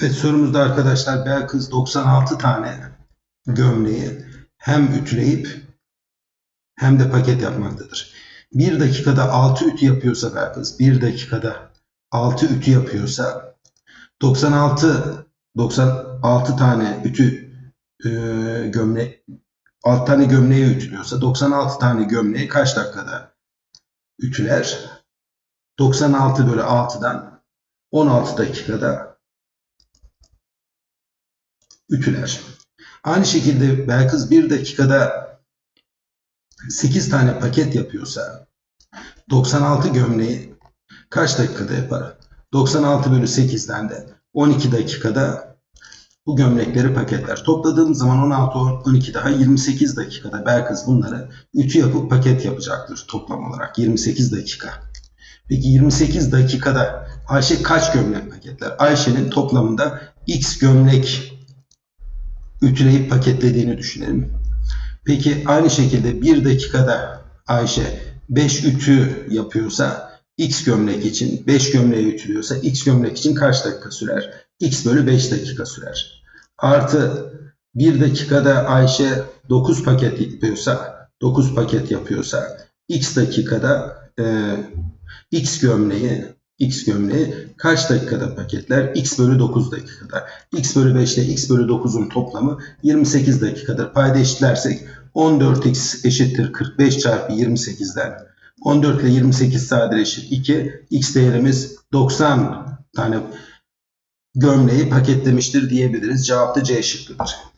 Evet sorumuzda arkadaşlar Belkıs 96 tane gömleği hem ütüleyip hem de paket yapmaktadır. Bir dakikada 6 ütü yapıyorsa Belkıs, bir dakikada 6 ütü yapıyorsa 96 96 tane ütü e, gömle 6 tane gömleği ütülüyorsa 96 tane gömleği kaç dakikada ütüler? 96 bölü 6'dan 16 dakikada ütüler. Aynı şekilde Belkıs bir dakikada 8 tane paket yapıyorsa 96 gömleği kaç dakikada yapar? 96 bölü 8'den de 12 dakikada bu gömlekleri paketler. Topladığımız zaman 16, 12 daha 28 dakikada Belkıs bunları ütü yapıp paket yapacaktır toplam olarak 28 dakika. Peki 28 dakikada Ayşe kaç gömlek paketler? Ayşe'nin toplamında X gömlek ütüleyip paketlediğini düşünelim. Peki aynı şekilde 1 dakikada Ayşe 5 ütü yapıyorsa X gömlek için 5 gömleği ütülüyorsa X gömlek için kaç dakika sürer? X bölü 5 dakika sürer. Artı 1 dakikada Ayşe 9 paket yapıyorsa 9 paket yapıyorsa X dakikada e, X gömleği X gömleği kaç dakikada paketler? X bölü 9 dakikada. X bölü 5 ile X bölü 9'un toplamı 28 dakikadır. Payda eşitlersek 14x eşittir 45 çarpı 28'den. 14 ile 28 sadeleşir 2. X değerimiz 90 tane gömleği paketlemiştir diyebiliriz. Cevap da C şıkkıdır.